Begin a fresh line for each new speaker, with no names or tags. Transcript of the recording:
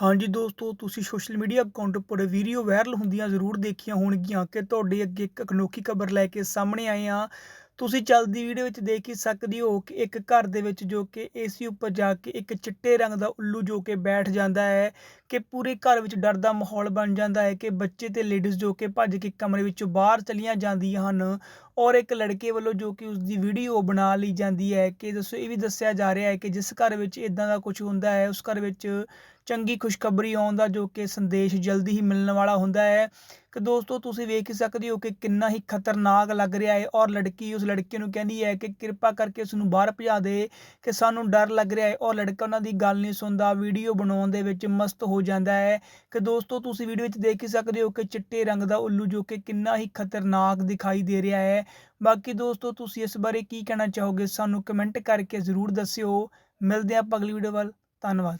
ਹਾਂਜੀ ਦੋਸਤੋ, ਤੁਸੀਂ ਸੋਸ਼ਲ ਮੀਡੀਆ ਅਕਾਊਂਟ ਉੱਪਰ ਵੀਡੀਓ ਵਾਇਰਲ ਹੁੰਦੀਆਂ ਜ਼ਰੂਰ ਦੇਖੀਆਂ ਹੋਣਗੀਆਂ ਕਿ ਤੁਹਾਡੇ ਅੱਗੇ ਇੱਕ ਅਨੋਖੀ ਖਬਰ ਲੈ ਕੇ ਸਾਹਮਣੇ ਆਏ ਆ ਤੁਸੀਂ ਚੱਲਦੀ ਵੀਡੀਓ ਵਿੱਚ ਦੇਖ ਹੀ ਸਕਦੇ ਹੋ ਕਿ ਇੱਕ ਘਰ ਦੇ ਵਿੱਚ ਜੋ ਕਿ ਏਸੀ ਉੱਪਰ ਜਾ ਕੇ ਇੱਕ ਚਿੱਟੇ ਰੰਗ ਦਾ ਉੱਲੂ ਜੋ ਕਿ ਬੈਠ ਜਾਂਦਾ ਹੈ। ਕਿ ਪੂਰੇ ਘਰ ਵਿੱਚ ਡਰ ਦਾ ਮਾਹੌਲ ਬਣ ਜਾਂਦਾ ਹੈ ਕਿ ਬੱਚੇ ਤੇ ਲੇਡੀਜ਼ ਜੋ ਕਿ ਭੱਜ ਕੇ ਕਮਰੇ ਵਿੱਚੋਂ ਬਾਹਰ ਚਲੀਆਂ ਜਾਂਦੀਆਂ ਹਨ ਔਰ ਇੱਕ ਲੜਕੇ ਵੱਲੋਂ ਜੋ ਕਿ ਉਸ ਦੀ ਵੀਡੀਓ ਬਣਾ ਲਈ ਜਾਂਦੀ ਹੈ ਕਿ ਦੱਸੋ, ਇਹ ਵੀ ਦੱਸਿਆ ਜਾ ਰਿਹਾ ਹੈ ਕਿ ਜਿਸ ਘਰ ਵਿੱਚ ਇਦਾਂ ਦਾ ਕੁਝ ਹੁੰਦਾ ਹੈ, ਉਸ ਘਰ ਵਿੱਚ ਚੰਗੀ ਖੁਸ਼ਖਬਰੀ ਆਉਣ ਦਾ ਜੋ ਕਿ ਸੰਦੇਸ਼ ਜਲਦੀ ਹੀ ਮਿਲਣ ਵਾਲਾ ਹੁੰਦਾ ਹੈ। ਕਿ ਦੋਸਤੋ, ਤੁਸੀਂ ਵੇਖ ਸਕਦੇ ਹੋ ਕਿ ਕਿੰਨਾ ਹੀ ਖਤਰਨਾਕ ਲੱਗ ਰਿਹਾ ਹੈ ਔਰ ਲੜਕੀ ਉਸ ਲੜਕੇ ਨੂੰ ਕਹਿੰਦੀ ਹੈ ਕਿ ਕਿਰਪਾ ਕਰਕੇ ਉਸ ਨੂੰ ਬਾਹਰ ਭਜਾ ਦੇ ਕਿ ਸਾਨੂੰ ਡਰ ਲੱਗ ਰਿਹਾ ਹੈ ਔਰ ਲੜਕਾ ਉਹਨਾਂ ਦੀ ਗੱਲ ਨਹੀਂ ਸੁਣਦਾ ਵੀਡੀਓ ਬਣਾਉਣ ਦੇ ਵਿੱਚ ਮਸਤ ਹੋ ਹੋ ਜਾਂਦਾ ਹੈ ਕਿ ਦੋਸਤੋ ਤੁਸੀਂ ਵੀਡੀਓ ਵਿੱਚ ਦੇਖ ਹੀ ਸਕਦੇ ਹੋ ਕਿ ਚਿੱਟੇ ਰੰਗ ਦਾ ਉੱਲੂ ਜੋ ਕਿ ਕਿੰਨਾ ਹੀ ਖਤਰਨਾਕ ਦਿਖਾਈ ਦੇ ਰਿਹਾ ਹੈ। ਬਾਕੀ ਦੋਸਤੋ ਤੁਸੀਂ ਇਸ ਬਾਰੇ ਕੀ ਕਹਿਣਾ ਚਾਹੋਗੇ ਸਾਨੂੰ ਕਮੈਂਟ ਕਰਕੇ ਜ਼ਰੂਰ ਦੱਸਿਓ। ਮਿਲਦੇ ਹਾਂ ਆਪਾਂ ਅਗਲੀ ਵੀਡੀਓ ਵੱਲ। ਧੰਨਵਾਦ।